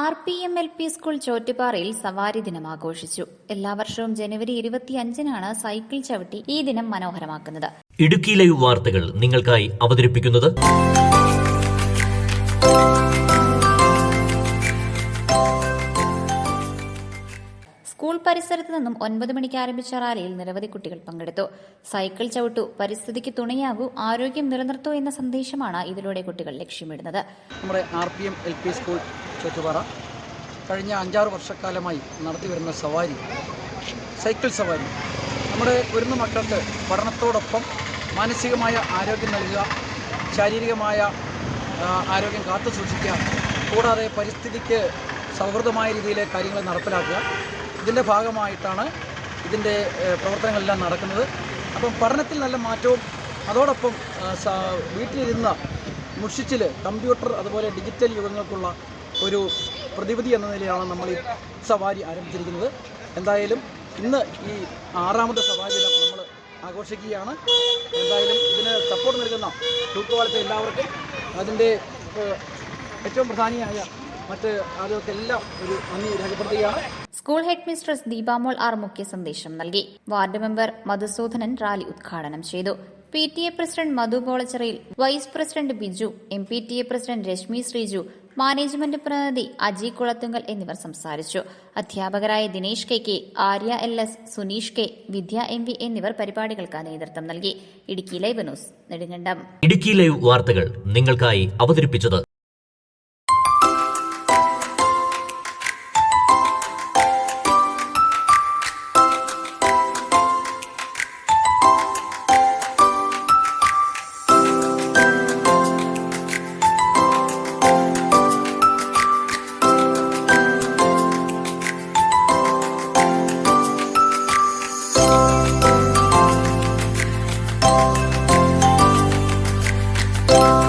R P M L P school ചോറ്റുപാറയിൽ സവാരി ദിനം ആഘോഷിച്ചു. എല്ലാ വർഷവും ജനുവരി ഇരുപത്തിയഞ്ചിനാണ് സൈക്കിൾ ചവിട്ടി ഈ ദിനം മനോഹരമാക്കുന്നത്. ഇടുക്കി ലൈവ് വാർത്തകൾ നിങ്ങൾക്കായി അവതരിപ്പിക്കുന്നത് സ്കൂൾ പരിസരത്ത് നിന്നും ഒൻപത് മണിക്ക് ആരംഭിച്ച റാലിയിൽ നിരവധി കുട്ടികൾ പങ്കെടുത്തു. സൈക്കിൾ ചവിട്ടു പരിസ്ഥിതിക്ക് തുണയാകൂ ആരോഗ്യം നിലനിർത്തൂ എന്ന സന്ദേശമാണ് ഇതിലൂടെ കുട്ടികൾ ലക്ഷ്യമിടുന്നത്. നമ്മുടെ R P M L P school Chuttupara കഴിഞ്ഞ അഞ്ചാറ് വർഷക്കാലമായി നടത്തിവരുന്ന സവാരി സൈക്കിൾ സവാരി നമ്മുടെ വരുന്ന മക്കൾക്ക് പഠനത്തോടൊപ്പം മാനസികമായ ആരോഗ്യം നൽകുക ശാരീരികമായ ആരോഗ്യം കാത്തു സൂക്ഷിക്കുക കൂടാതെ പരിസ്ഥിതിക്ക് സൗഹൃദമായ രീതിയിലെ കാര്യങ്ങൾ നടപ്പിലാക്കുക ഇതിന്റെ ഭാഗമായിട്ടാണ് ഇതിന്റെ പ്രവർത്തനങ്ങളെല്ലാം നടക്കുന്നത്. അപ്പം പഠനത്തിൽ നല്ല മാറ്റവും അതോടൊപ്പം വീട്ടിലിരുന്ന മുഷിച്ചിൽ കമ്പ്യൂട്ടർ അതുപോലെ ഡിജിറ്റൽ യുഗങ്ങൾക്കുള്ള ഒരു പ്രതിവിധി എന്ന നിലയിലാണ് നമ്മൾ ഈ സവാരി ആരംഭിച്ചിരിക്കുന്നത്. എന്തായാലും ഇന്ന് ഈ ആറാമത്തെ സവാരി ദിനം നമ്മൾ ആഘോഷിക്കുകയാണ്. എന്തായാലും ഇതിന് സപ്പോർട്ട് നൽകുന്ന തൂക്കുപാലത്തെ എല്ലാവർക്കും അതിന്റെ ഏറ്റവും പ്രധാനിയായ മറ്റ് ആളുകൾക്കെല്ലാം ഒരു നന്ദി രേഖപ്പെടുത്തുകയാണ്. School head mistress Deepamol R മുഖ്യ സന്ദേശം നൽകി. വാർഡ് മെമ്പർ മധുസൂദനൻ റാലി ഉദ്ഘാടനം ചെയ്തു. P T A president Madhu പോളച്ചിറയിൽ vice president Biju M P T A president Rashmi Sreeju management പ്രതിനിധി അജി കുളത്തുങ്കൽ എന്നിവർ സംസാരിച്ചു. അധ്യാപകരായ Dinesh K K Arya L S Suneesh K Vidya M V എന്നിവർ പരിപാടികൾക്ക് നേതൃത്വം നൽകി. Idukki live news Nedumkandam. Idukki live വാർത്തകൾ നിങ്ങൾക്കായി അവതരിപ്പിച്ചത് Bye.